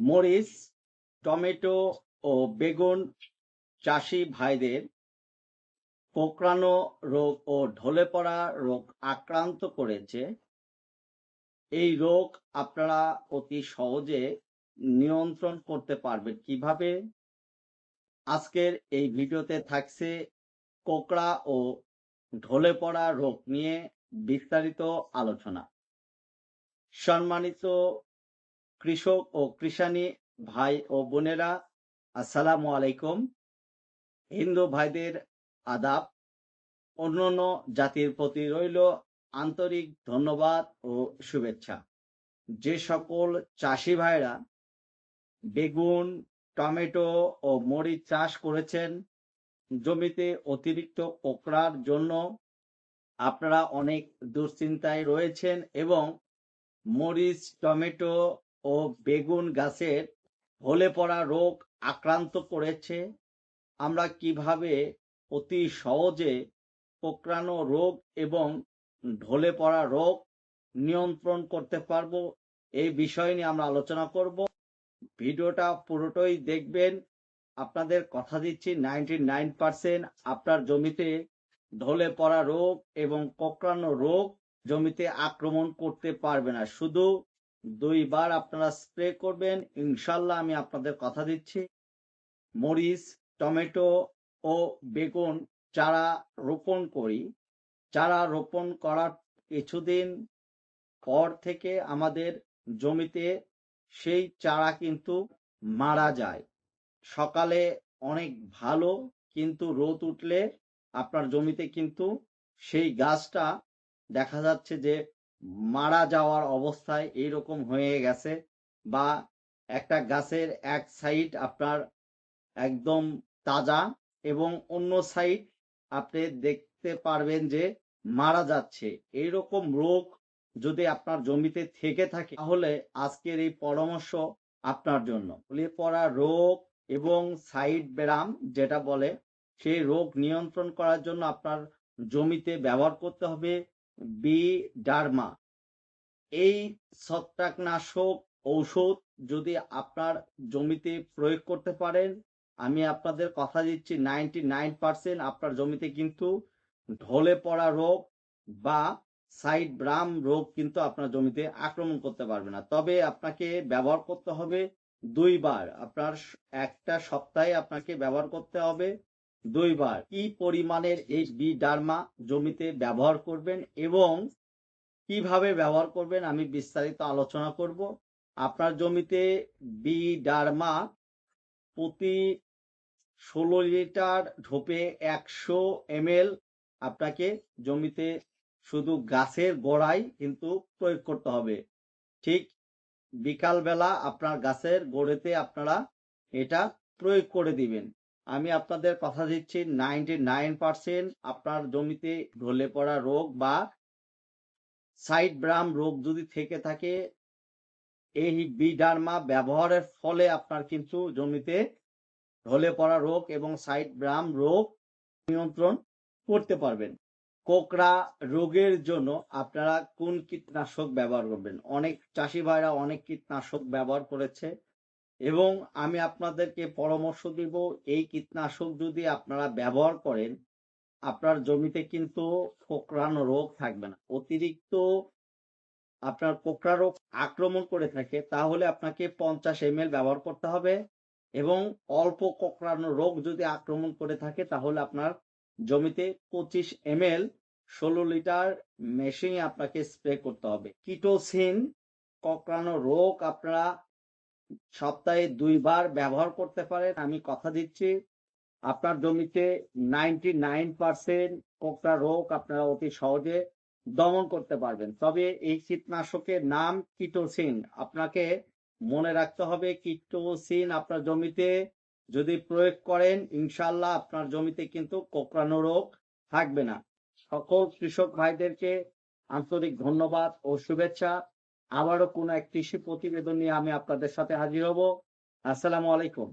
মরিচ, টমেটো ও বেগুন চাষি ভাইদের কোঁকড়ানো রোগ ও ঢলে পড়া রোগ আক্রান্ত করেছে। এই রোগ আপনারা অতি সহজে নিয়ন্ত্রণ করতে পারবেন। কীভাবে? আজকের এই ভিডিওতে থাকছে কোকড়া ও ঢলে পড়া রোগ নিয়ে বিস্তারিত আলোচনা। সম্মানিত কৃষক ও কৃষানী ভাই ও বোনেরা, আসসালামু আলাইকুম। হিন্দু ভাইদের আদাব, অন্যান্য জাতির প্রতি রইল আন্তরিক ধন্যবাদ ও শুভেচ্ছা। যে সকল চাষি ভাইরা বেগুন, টমেটো ও মরিচ চাষ করেছেন, জমিতে অতিরিক্ত কোকড়ার জন্য আপনারা অনেক দুশ্চিন্তায় রয়েছেন এবং মরিচ, টমেটো ও বেগুন গাছের হলে পড়া রোগ আক্রান্ত করেছে। আমরা কীভাবে অতি সহজে কোকড়ানো রোগ এবং ঢলে পড়া রোগ নিয়ন্ত্রণ করতে পারব, এই বিষয় নিয়ে আমরা আলোচনা করব। ভিডিওটা পুরোটাই দেখবেন। আপনাদের কথা দিচ্ছি, নাইনটি নাইন পার্সেন্ট আপনার জমিতে ঢলে পড়া রোগ এবং কোকড়ানো রোগ জমিতে আক্রমণ করতে পারবে না। শুধু দুইবার আপনারা স্প্রে করবেন। ইনশাল্লাহ আমি আপনাদের কথা দিচ্ছি। মরিচ, টমেটো ও বেগুন চারা রোপণ করি। চারা রোপণ করার কিছুদিন পর থেকে আমাদের জমিতে সেই চারা কিন্তু মারা যায়। সকালে অনেক ভালো কিন্তু রোদ উঠলে আপনার জমিতে কিন্তু সেই গাছটা দেখা যাচ্ছে যে মারা যাওয়ার অবস্থায় এইরকম হয়ে গেছে বা একটা গাছের এক সাইড আপনার একদম তাজা এবং অন্য সাইড আপনি দেখতে পারবেন যে মারা যাচ্ছে। এইরকম রোগ যদি আপনার জমিতে থেকে থাকে, তাহলে আজকের এই পরামর্শ আপনার জন্য। ফুলে পড়া রোগ এবং সাইড ব্যারাম যেটা বলে, সেই রোগ নিয়ন্ত্রণ করার জন্য আপনার জমিতে ব্যবহার করতে হবে। বি ডার্মা এই ছত্রাকনাশক ঔষধ যদি আপনার জমিতে প্রয়োগ করতে পারেন, আমি আপনাদের কথা দিচ্ছি, নাইনটি নাইন পার্সেন্ট আপনার জমিতে কিন্তু ঢলে পড়া রোগ বা সাইড ব্রাম রোগ কিন্তু আপনার জমিতে আক্রমণ করতে পারবে না। তবে আপনাকে ব্যবহার করতে হবে দুইবার। আপনার একটা সপ্তাহে আপনাকে ব্যবহার করতে হবে দুইবার। কি পরিমাণের এই বি ডার্মা জমিতে ব্যবহার করবেন এবং কীভাবে ব্যবহার করবেন আমি বিস্তারিত আলোচনা করব। আপনার জমিতে বি ডার্মা প্রতি ষোলো লিটার ঢোপে একশো এম আপনাকে জমিতে শুধু গাছের গোড়ায় কিন্তু প্রয়োগ করতে হবে। ঠিক বিকালবেলা আপনার গাছের গোড়েতে আপনারা এটা প্রয়োগ করে দিবেন। আমি আপনাদের কথা দিচ্ছি নাইনটি নাইন পার্সেন্ট আপনার জমিতে ঢলে পড়া রোগ বা সাইড ব্রাম রোগ যদি থেকে থাকে, এই বিডার্মা ব্যবহারের ফলে আপনার কিন্তু জমিতে ঢলে পড়া রোগ এবং সাইড ব্রাম রোগ নিয়ন্ত্রণ করতে পারবেন। কোকড়া রোগের জন্য আপনারা কোন কীটনাশক ব্যবহার করবেন? অনেক চাষি ভাইরা অনেক কীটনাশক ব্যবহার করেছে। এবং আমি আপনাদেরকে পরামর্শ দিব, এই কীটনাশক যদি আপনারা ব্যবহার করেন, আপনার জমিতে কিন্তু কোকড়ানো রোগ থাকবে না। অতিরিক্ত আপনার কোকড়া রোগ আক্রমণ করে থাকে, তাহলে আপনাকে পঞ্চাশ এম ব্যবহার করতে হবে এবং অল্প কোকড়ানো রোগ যদি আক্রমণ করে থাকে, তাহলে আপনার জমিতে পঁচিশ এম এল ষোলো লিটার মেশিন আপনাকে স্প্রে করতে হবে। কিটোসিন কোকড়ানো রোগ আপনারা সপ্তাহে দুইবার ব্যবহার করতে পারেন। আমি কথা দিচ্ছি, আপনার জমিতে নাইনটি নাইন পার্সেন্ট কোকড়া রোগ আপনারা অতি সহজে দমন করতে পারবেন। তবে এই কীটনাশকের নাম কিটোসিন। আপনাকে মনে রাখতে হবে, কিটোসিন আপনার জমিতে যদি প্রয়োগ করেন ইনশাল্লাহ আপনার জমিতে কিন্তু কোকড়ানো রোগ থাকবে না। সকল কৃষক ভাইদেরকে আন্তরিক ধন্যবাদ ও শুভেচ্ছা। আবারও কোনো এক কৃষি প্রতিবেদন নিয়ে আমি আপনাদের সাথে হাজির হব। আসসালামু আলাইকুম।